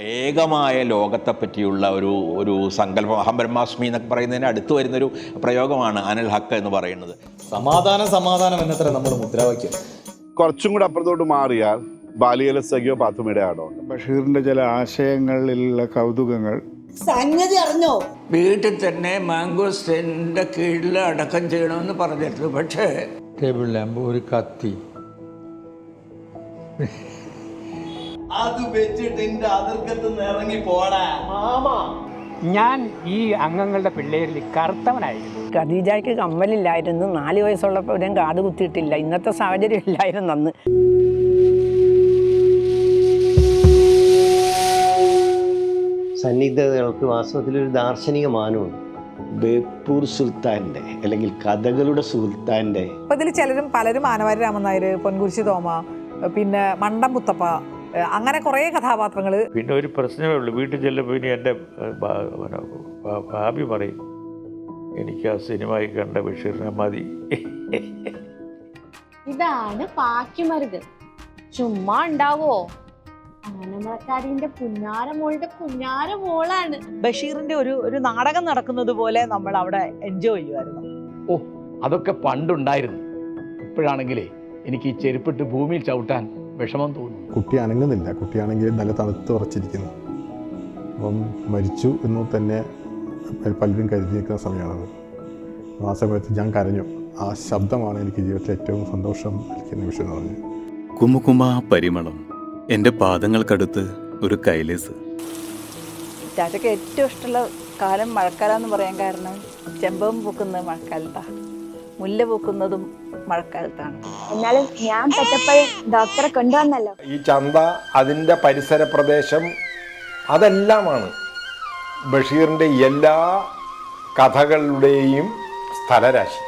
ഏകമായ ലോകത്തെ പറ്റിയുള്ള ഒരു ഒരു സങ്കല്പം അഹം ബ്രഹ്മാസ്മി എന്നൊക്കെ പറയുന്നതിന് അടുത്ത് വരുന്നൊരു പ്രയോഗമാണ് അനൽ ഹക്ക് എന്ന് പറയുന്നത്. സമാധാനം സമാധാനം എന്നത്ര നമ്മൾ മുദ്രാവാക്യം. കുറച്ചും കൂടെ അപ്പുറത്തോട്ട് മാറിയാൽ ബാലിയല സഖ്യോ പാത്തുമയുടെ ആടോ ബഷീറിന്റെ ചില ആശയങ്ങളിലുള്ള കൗതുകങ്ങൾ. സംഗതി അറിഞ്ഞോ? വീട്ടിൽ തന്നെ മാംഗോസ്റ്റിന്റെ കീഴിൽ അടക്കം ചെയ്യണമെന്ന് പറഞ്ഞിരുന്നു. പക്ഷേ ടേബിൾ ലാമ്പ് ഒരു കത്തി. അത് വെച്ചിട്ട് എന്റെ അതിർക്കത്ത് ഇറങ്ങി പോടാ. ഞാൻ ഈ അംഗങ്ങളുടെ പിള്ളേരിൽ കറുത്തവനായിരുന്നു. ഖദീജയ്ക്ക് കമ്മലില്ലായിരുന്നു. നാല് വയസ്സുള്ളപ്പോൾ ഇവരും കാത് കുത്തിയിട്ടില്ല. ഇന്നത്തെ സാഹചര്യം ഇല്ലായിരുന്നു അന്ന്. സന്നിഗ്ധതകൾക്ക് വാസ്തവത്തിൽ ഒരു ദാർശനിക മാനമുണ്ട്. ബേപ്പൂർ സുൽത്താന്റെ അല്ലെങ്കിൽ കഥകളുടെ സുൽത്താന്റെ അപ്പം ഇതിൽ ചിലരും പലരും ആനവാരി രാമൻ നായർ പൊൻകുരിശി തോമ പിന്നെ മണ്ടം മുത്തപ്പ അങ്ങനെ കുറേ കഥാപാത്രങ്ങൾ പിന്നെ ഒരു പ്രശ്നമേ ഉള്ളൂ. വീട്ടിൽ ചെല്ലുമ്പോൾ ഇനി എന്റെ ഭാവി പറയും എനിക്ക് ആ സിനിമയിൽ കണ്ട ബഷീറിനെ മതി. ഇതാണ് പാക്കിമരുത്. ചുമ്മാ ഉണ്ടാവോ? ആനമളക്കാരിന്റെ പുന്നാര മോളുടെ പുന്നാര മോളാണ്. ബഷീറിന്റെ ഒരു ഒരു നാടകം നടക്കുന്നത് പോലെ നമ്മൾ അവിടെ എൻജോയ് ചെയ്യുമായിരുന്നു ഓ അതൊക്കെ പണ്ടുണ്ടായിരുന്നു. ഇപ്പോഴാണെങ്കിലേ എനിക്ക് ഈ ചെരുപ്പിട്ട് ഭൂമിയിൽ ചവിട്ടാൻ വിഷമം തോന്നുന്നു. കുട്ടി അനങ്ങുന്നില്ല. കുട്ടിയാണെങ്കിൽ നല്ല തണുത്ത് ഉറച്ചിരിക്കുന്നു. അപ്പം മരിച്ചു എന്ന് തന്നെ പലരും കരുതി നിൽക്കുന്ന സമയമാണത്. ആ സമയത്ത് ഞാൻ കരഞ്ഞു. ആ ശബ്ദമാണ് എനിക്ക് ജീവിതത്തിൽ ഏറ്റവും സന്തോഷം നൽകിയ നിമിഷം എന്ന് പറഞ്ഞു. കുമുകുമ പരിമളം. എന്റെ പാദങ്ങൾക്കടുത്ത് ഒരു കൈലേസ്. ചാച്ചക്ക് ഏറ്റവും ഇഷ്ടമുള്ള കാലം മഴക്കാലം എന്ന് പറയാൻ കാരണം ചെമ്പകം പൂക്കുന്നത് മഴക്കാലത്താണ് മുല്ല പൂക്കുന്നതും മഴക്കാലത്താണ്. എന്നാലും ഞാൻ പറ്റപ്പോഴും ഡോക്ടറെ കൊണ്ടുവന്നല്ലോ. ഈ ചന്ത അതിന്റെ പരിസര പ്രദേശം അതെല്ലാമാണ്. ബഷീറിന്റെ എല്ലാ കഥകളുടെയും സ്ഥലരാശി.